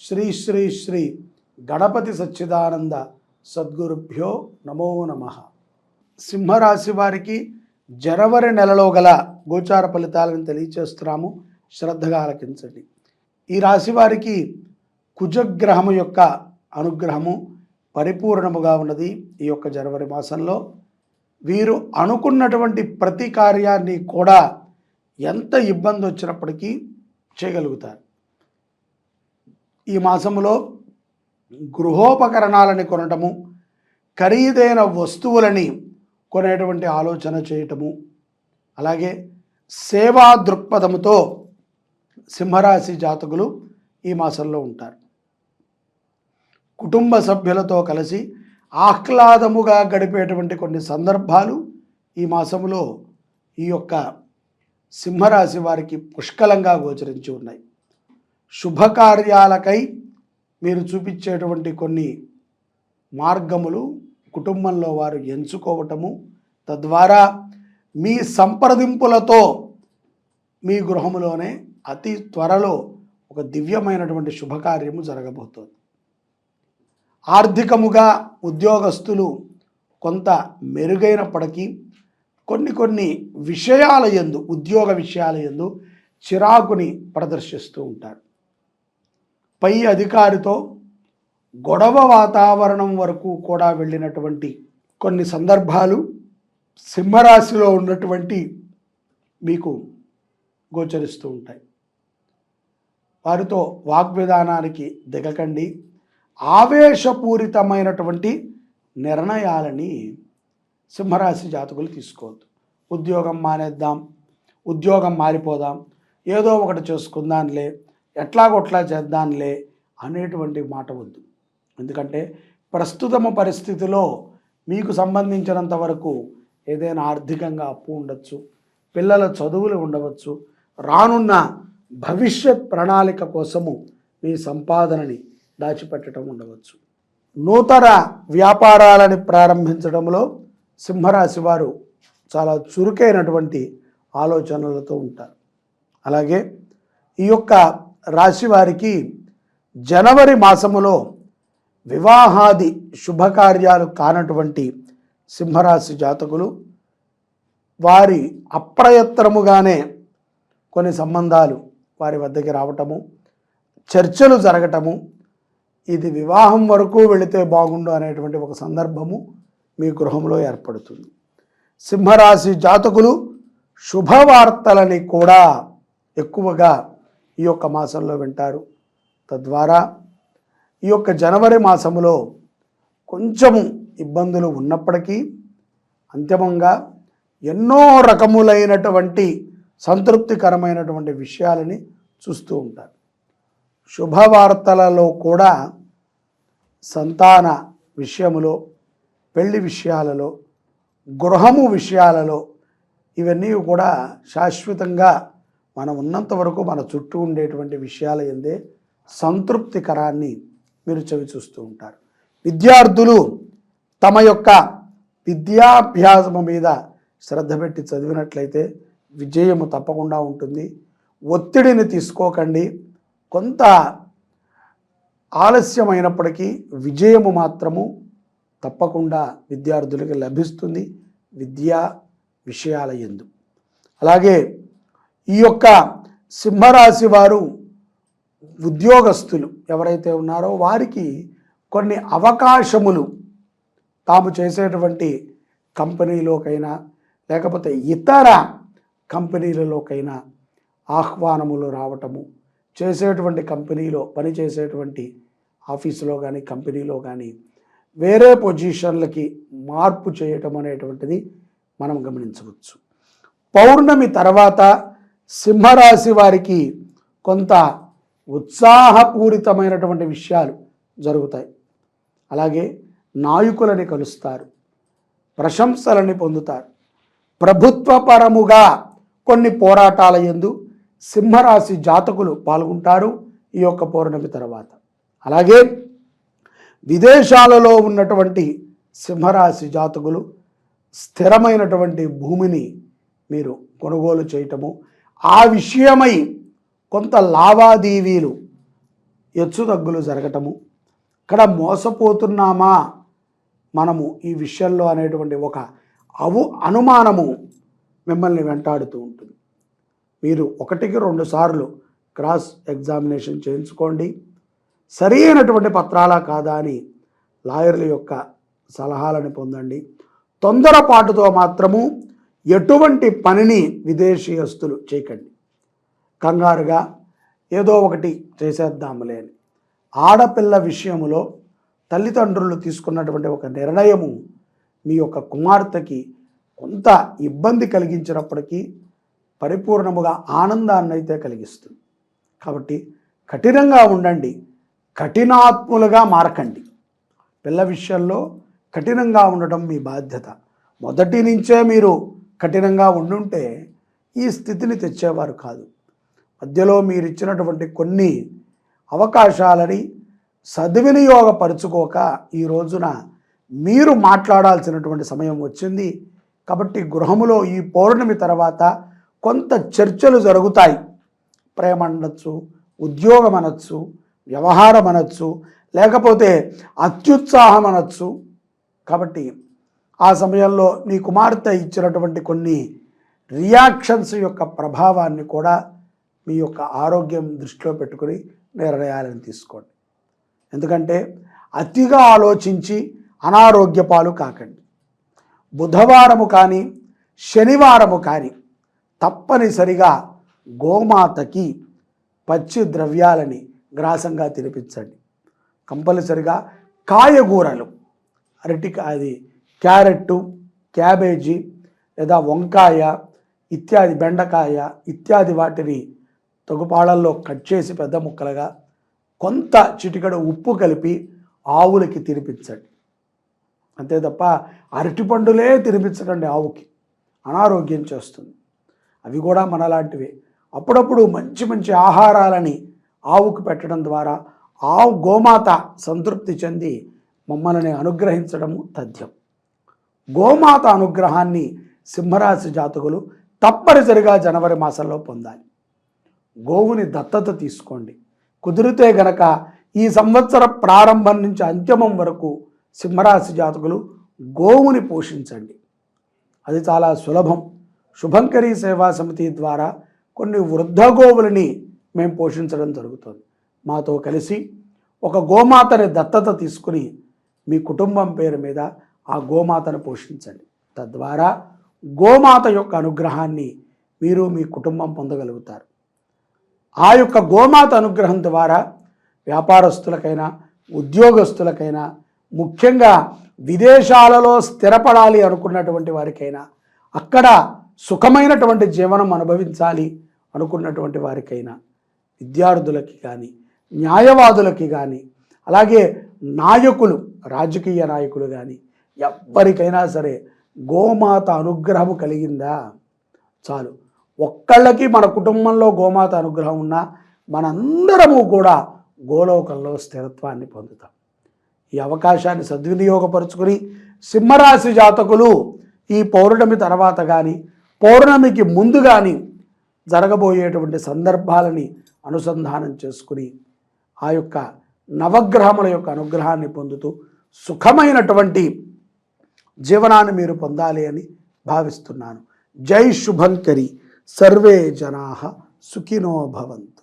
శ్రీ శ్రీ శ్రీ గణపతి సచ్చిదానంద సద్గురుభ్యో నమో నమ. సింహరాశి వారికి జనవరి నెలలో గల గోచార ఫలితాలను తెలియచేస్తున్నాము. శ్రద్ధగా ఆలకించండి. ఈ రాశి వారికి కుజగ్రహము యొక్క అనుగ్రహము పరిపూర్ణముగా ఉన్నది ఈ యొక్క జనవరి మాసంలో. వీరు అనుకున్నటువంటి ప్రతి కార్యాన్ని కూడా ఎంత ఇబ్బంది వచ్చినప్పటికీ చేయగలుగుతారు. ఈ మాసములో గృహోపకరణాలని కొనటము ఖరీదైన వస్తువులని కొనేటువంటి ఆలోచన చేయటము అలాగే సేవా దృక్పథముతో సింహరాశి జాతకులు ఈ మాసంలో ఉంటారు. కుటుంబ సభ్యులతో కలిసి ఆహ్లాదముగా గడిపేటువంటి కొన్ని సందర్భాలు ఈ మాసములో ఈ యొక్క సింహరాశి వారికి పుష్కలంగా గోచరించి ఉన్నాయి. శుభకార్యాలకై మీరు చూపించేటువంటి కొన్ని మార్గములు కుటుంబంలో వారు ఎంచుకోవటము. తద్వారా మీ సంప్రదింపులతో మీ గృహములోనే అతి త్వరలో ఒక దివ్యమైనటువంటి శుభకార్యము జరగబోతోంది. ఆర్థికముగా ఉద్యోగస్తులు కొంత మెరుగైనప్పటికీ కొన్ని కొన్ని విషయాల యందు ఉద్యోగ విషయాల యందు చిరాకుని ప్రదర్శిస్తూ ఉంటారు. పై అధికారితో గొడవ వాతావరణం వరకు కూడా వెళ్ళినటువంటి కొన్ని సందర్భాలు సింహరాశిలో ఉన్నటువంటి మీకు గోచరిస్తూ ఉంటాయి. వారితో వాగ్విధానానికి దిగకండి. ఆవేశపూరితమైనటువంటి నిర్ణయాలని సింహరాశి జాతకులు తీసుకోవద్దు. ఉద్యోగం మానేద్దాం ఉద్యోగం మారిపోదాం ఏదో ఒకటి చేసుకుందాంలే ఎట్లాగొట్లా చేద్దాంలే అనేటువంటి మాట వద్దు. ఎందుకంటే ప్రస్తుతము పరిస్థితిలో మీకు సంబంధించినంత వరకు ఏదైనా ఆర్థికంగా అప్పు ఉండొచ్చు పిల్లల చదువులు ఉండవచ్చు రానున్న భవిష్యత్ ప్రణాళిక కోసము మీ సంపాదనని దాచిపెట్టడం ఉండవచ్చు. నూతన వ్యాపారాలని ప్రారంభించడంలో సింహరాశి వారు చాలా చురుకైనటువంటి ఆలోచనలతో ఉంటారు. అలాగే ఈ యొక్క రాశి వారికి జనవరి మాసములో వివాహాది శుభకార్యాలు కానటువంటి సింహరాశి జాతకులు వారి అప్రయత్నముగానే కొన్ని సంబంధాలు వారి వద్దకి రావటము చర్చలు జరగటము ఇది వివాహం వరకు వెళితే బాగుండు అనేటువంటి ఒక సందర్భము మీ గృహంలో ఏర్పడుతుంది. సింహరాశి జాతకులు శుభవార్తలని కూడా ఎక్కువగా ఈ యొక్క మాసంలో వింటారు. తద్వారా ఈ యొక్క జనవరి మాసములో కొంచెము ఇబ్బందులు ఉన్నప్పటికీ అంతిమంగా ఎన్నో రకములైనటువంటి సంతృప్తికరమైనటువంటి విషయాలని చూస్తూ ఉంటారు. శుభవార్తలలో కూడా సంతాన విషయములో పెళ్ళి విషయాలలో గృహము విషయాలలో ఇవన్నీ కూడా శాశ్వతంగా మనం ఉన్నంత వరకు మన చుట్టూ ఉండేటువంటి విషయాల ఎందే సంతృప్తికరాన్ని మీరు చవి చూస్తూ ఉంటారు. విద్యార్థులు తమ యొక్క విద్యాభ్యాసము మీద శ్రద్ధ పెట్టి చదివినట్లయితే విజయము తప్పకుండా ఉంటుంది. ఒత్తిడిని తీసుకోకండి. కొంత ఆలస్యమైనప్పటికీ విజయము మాత్రము తప్పకుండా విద్యార్థులకు లభిస్తుంది విద్యా విషయాల ఎందు. అలాగే ఈ యొక్క సింహరాశి వారు ఉద్యోగస్తులు ఎవరైతే ఉన్నారో వారికి కొన్ని అవకాశములు తాము చేసేటువంటి కంపెనీలోకైనా లేకపోతే ఇతర కంపెనీలలోకైనా ఆహ్వానములు రావటము చేసేటువంటి కంపెనీలో పనిచేసేటువంటి ఆఫీసులో కానీ కంపెనీలో కానీ వేరే పొజిషన్లకి మార్పు చేయటం అనేటువంటిది మనం గమనించవచ్చు. పౌర్ణమి తర్వాత సింహరాశి వారికి కొంత ఉత్సాహపూరితమైనటువంటి విషయాలు జరుగుతాయి. అలాగే నాయకులని కలుస్తారు ప్రశంసలని పొందుతారు. ప్రభుత్వపరముగా కొన్ని పోరాటాల ఎందు సింహరాశి జాతకులు పాల్గొంటారు ఈ యొక్క పౌర్ణమి తర్వాత. అలాగే విదేశాలలో ఉన్నటువంటి సింహరాశి జాతకులు స్థిరమైనటువంటి భూమిని మీరు కొనుగోలు చేయటము ఆ విషయమై కొంత లావాదేవీలు ఎచ్చుతగ్గులు జరగటము. ఇక్కడ మోసపోతున్నామా? మనము ఈ విషయంలో అనేటువంటి ఒక అవు అనుమానము మిమ్మల్ని వెంటాడుతూ ఉంటుంది. మీరు ఒకటికి రెండు సార్లు క్రాస్ ఎగ్జామినేషన్ చేయించుకోండి. సరి అయినటువంటి పత్రాలా కాదా అని లాయర్ల యొక్క సలహాలను పొందండి. తొందరపాటుతో మాత్రము ఎటువంటి పనిని విదేశీయస్తులు చేయకండి. కంగారుగా ఏదో ఒకటి చేసేద్దాములే అని. ఆడపిల్ల విషయంలో తల్లిదండ్రులు తీసుకున్నటువంటి ఒక నిర్ణయము మీ యొక్క కుమార్తెకి కొంత ఇబ్బంది కలిగించినప్పటికీ పరిపూర్ణముగా ఆనందాన్ని అయితే కలిగిస్తుంది. కాబట్టి కఠినంగా ఉండండి. కఠినాత్ములుగా మారకండి. పిల్ల విషయంలో కఠినంగా ఉండటం మీ బాధ్యత. మొదటి నుంచే మీరు కఠినంగా ఉండుంటే ఈ స్థితిని తెచ్చేవారు కాదు. మధ్యలో మీరు ఇచ్చినటువంటి కొన్ని అవకాశాలని సద్వినియోగపరుచుకోక ఈ రోజున మీరు మాట్లాడాల్సినటువంటి సమయం వచ్చింది. కాబట్టి గృహములో ఈ పౌర్ణమి తర్వాత కొంత చర్చలు జరుగుతాయి. ప్రేమ అనొచ్చు ఉద్యోగం అనొచ్చు వ్యవహారం అనొచ్చు లేకపోతే అత్యుత్సాహం అనొచ్చు. కాబట్టి ఆ సమయంలో నీ కుమార్తె ఇచ్చినటువంటి కొన్ని రియాక్షన్స్ యొక్క ప్రభావాన్ని కూడా మీ యొక్క ఆరోగ్యం దృష్టిలో పెట్టుకుని నిర్ణయాలను తీసుకోండి. ఎందుకంటే అతిగా ఆలోచించి అనారోగ్య పాలు కాకండి. బుధవారము కానీ శనివారము కానీ తప్పనిసరిగా గోమాతకి పచ్చి ద్రవ్యాలని గ్రాసంగా తినిపించండి. కంపల్సరిగా కాయగూరలు అరటికాయ అది క్యారెట్టు క్యాబేజీ లేదా వంకాయ ఇత్యాది బెండకాయ ఇత్యాది వాటిని తగుపాళల్లో కట్ చేసి పెద్ద ముక్కలుగా కొంత చిటికడ ఉప్పు కలిపి ఆవులకి తినిపించండి. అంతే తప్ప అరటిపండులే తినిపించకండి ఆవుకి. అనారోగ్యం చేస్తుంది. అవి కూడా మనలాంటివే. అప్పుడప్పుడు మంచి మంచి ఆహారాలని ఆవుకు పెట్టడం ద్వారా ఆవు గోమాత సంతృప్తి చెంది మమ్మల్ని అనుగ్రహించడము తథ్యం. గోమాత అనుగ్రహాన్ని సింహరాశి జాతకులు తప్పనిసరిగా జనవరి మాసంలో పొందాలి. గోవుని దత్తత తీసుకోండి. కుదిరితే గనక ఈ సంవత్సర ప్రారంభం నుంచి అంత్యమం వరకు సింహరాశి జాతకులు గోవుని పోషించండి. అది చాలా సులభం. శుభంకరి సేవా సమితి ద్వారా కొన్ని వృద్ధ గోవులని మేము పోషించడం జరుగుతుంది. మాతో కలిసి ఒక గోమాతని దత్తత తీసుకుని మీ కుటుంబం పేరు మీద ఆ గోమాతను పోషించండి. తద్వారా గోమాత యొక్క అనుగ్రహాన్ని మీరు మీ కుటుంబం పొందగలుగుతారు. ఆ యొక్క గోమాత అనుగ్రహం ద్వారా వ్యాపారస్తులకైనా ఉద్యోగస్తులకైనా ముఖ్యంగా విదేశాలలో స్థిరపడాలి అనుకున్నటువంటి వారికైనా అక్కడ సుఖమైనటువంటి జీవనం అనుభవించాలి అనుకున్నటువంటి వారికైనా విద్యార్థులకి కానీ న్యాయవాదులకి కానీ అలాగే నాయకులు రాజకీయ నాయకులు కానీ ఎవ్వరికైనా సరే గోమాత అనుగ్రహము కలిగిందా? చాలు. ఒక్కళ్ళకి మన కుటుంబంలో గోమాత అనుగ్రహం ఉన్నా మనందరము కూడా గోలోకంలో స్థిరత్వాన్ని పొందుతాం. ఈ అవకాశాన్ని సద్వినియోగపరుచుకొని సింహరాశి జాతకులు ఈ పౌర్ణమి తర్వాత కానీ పౌర్ణమికి ముందు కానీ జరగబోయేటువంటి సందర్భాలని అనుసంధానం చేసుకుని ఆ యొక్క నవగ్రహముల యొక్క అనుగ్రహాన్ని పొందుతూ సుఖమైనటువంటి జీవనాన్ని మీరు పొందాలి అని భావిస్తున్నాను. జై శుభంకరి. సర్వే జనా సుఖినో భవంతు.